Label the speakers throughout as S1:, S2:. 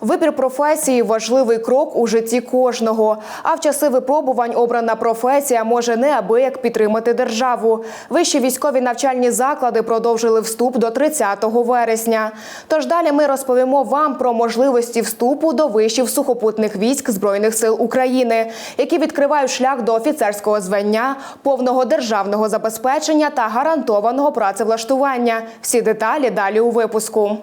S1: Вибір професії важливий крок у житті кожного. А в часи випробувань обрана професія може неабияк підтримати державу. Вищі військові навчальні заклади продовжили вступ до 30 вересня. Тож далі ми розповімо вам про можливості вступу до вишів сухопутних військ збройних сил України, які відкривають шлях до офіцерського звання, повного державного забезпечення та гарантованого працевлаштування. Всі деталі далі у випуску.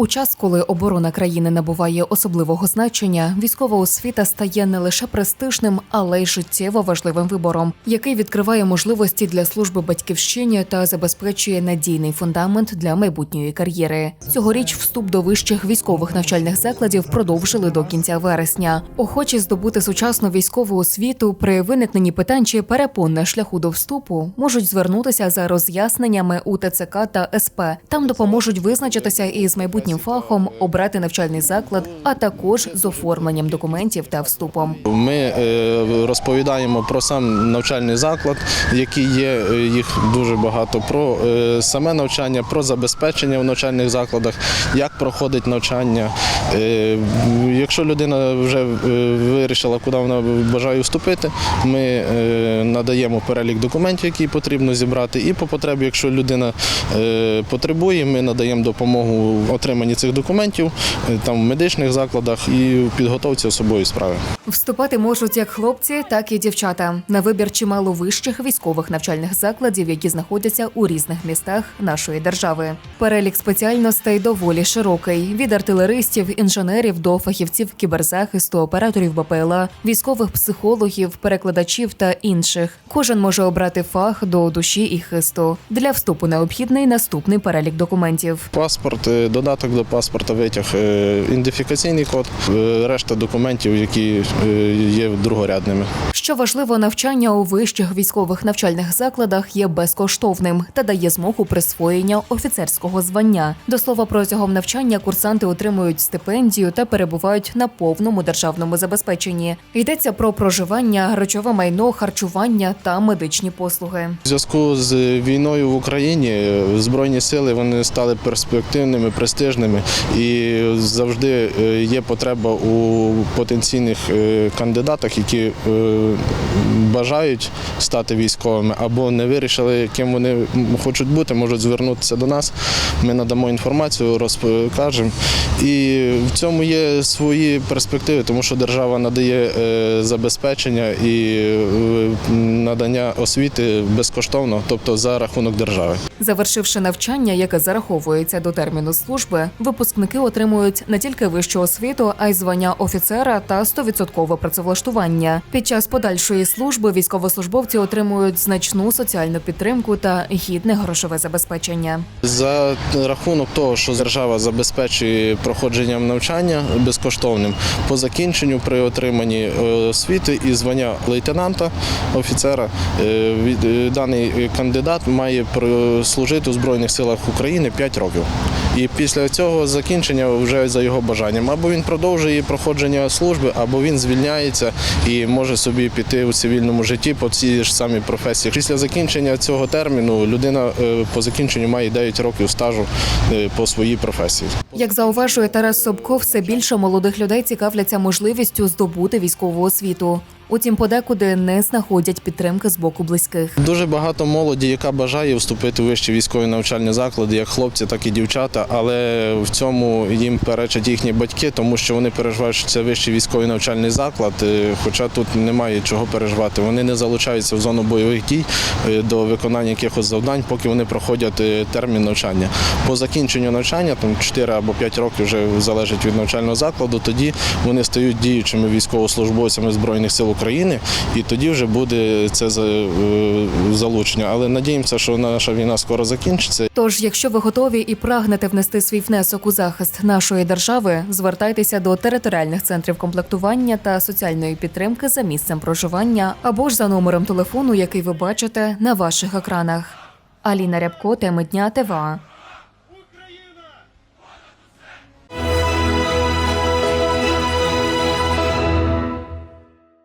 S2: У час, коли оборона країни набуває особливого значення, військова освіта стає не лише престижним, але й життєво важливим вибором, який відкриває можливості для служби батьківщині та забезпечує надійний фундамент для майбутньої кар'єри. Цьогоріч вступ до вищих військових навчальних закладів продовжили до кінця вересня. Охочі здобути сучасну військову освіту при виникненні питань чи перепон на шляху до вступу можуть звернутися за роз'ясненнями у ТЦК та СП. Там допоможуть визначитися із майбутнім фахом, обрати навчальний заклад, а також з оформленням документів та вступом.
S3: Ми е, розповідаємо про сам навчальний заклад, який є, е, їх дуже багато, про е, саме навчання, про забезпечення в навчальних закладах, як проходить навчання. Якщо людина вже вирішила, куди вона бажає вступити, ми надаємо перелік документів, які потрібно зібрати, і по потребі, якщо людина потребує, ми надаємо допомогу в отриманні цих документів е, там в медичних закладах і в підготовці особової справи.
S2: Вступати можуть як хлопці, так і дівчата. На вибір чимало вищих військових навчальних закладів, які знаходяться у різних містах нашої держави. Перелік спеціальностей доволі широкий: від артилеристів, інженерів до фахівців кіберзахисту, операторів БПЛА, військових психологів, перекладачів та інших. Кожен може обрати фах до душі і хисту. Для вступу необхідний наступний перелік документів.
S3: Паспорт, е, додаток до паспорта, витяг, е, ідентифікаційний код, е, решта документів, які е, є другорядними.
S2: Що важливо, навчання у вищих військових навчальних закладах є безкоштовним та дає змогу присвоєння офіцерського звання. До слова, протягом навчання курсанти отримують стипендію та перебувають на повному державному забезпеченні. Йдеться про проживання, речове майно, харчування та медичні послуги.
S3: У зв'язку з війною в Україні збройні сили вони стали перспективними, престижними і завжди е, є потреба у потенційних е, кандидатах, які е, бажають стати військовими або не вирішили, ким вони хочуть бути, можуть звернутися до нас. Ми надамо інформацію, розкажемо. І в цьому є свої перспективи, тому що держава надає забезпечення і надання освіти безкоштовно, тобто за рахунок держави.
S2: Завершивши навчання, яке зараховується до терміну служби, випускники отримують не тільки вищу освіту, а й звання офіцера та 100% працевлаштування. Під час подальшої служби військовослужбовці отримують значну соціальну підтримку та гідне грошове забезпечення.
S3: За рахунок того, що держава забезпечує проходженням навчання безкоштовним, по закінченню при отриманні е, освіти і звання лейтенанта, офіцера, е, е, даний кандидат має служити у Збройних силах України 5 років. І після цього закінчення вже за його бажанням. Або він продовжує проходження служби, або він звільняється і може собі піти у цивільному житті по цій ж самій професії. Після закінчення цього терміну людина е, по закінченню має 9 років стажу е, по своїй професії.
S2: Як зауважує Тарас Собко, все більше молодих людей цікавляться можливістю здобути військову освіту. Утім, подекуди не знаходять підтримки з боку близьких.
S3: Дуже багато молоді, яка бажає вступити в вищі військові навчальні заклади, як хлопці, так і дівчата, але в цьому їм перечать їхні батьки, тому що вони переживають, що це вищий військовий навчальний заклад, е, хоча тут немає чого переживати. Вони не залучаються в зону бойових дій е, до виконання якихось завдань, поки вони проходять е, термін навчання. По закінченню навчання, там 4 або 5 років вже залежить від навчального закладу, тоді вони стають діючими військовослужбовцями Збройних сил України, і тоді вже буде це е, залучення. Але надіємося, що наша війна скоро закінчиться.
S2: Тож, якщо ви готові і прагнете внести свій внесок у захист нашої держави, звертайтеся до територіальних центрів комплектування та соціальної підтримки за місцем проживання або ж за номером телефону, який ви бачите на ваших екранах. Аліна Рябко, теми дня ТВА.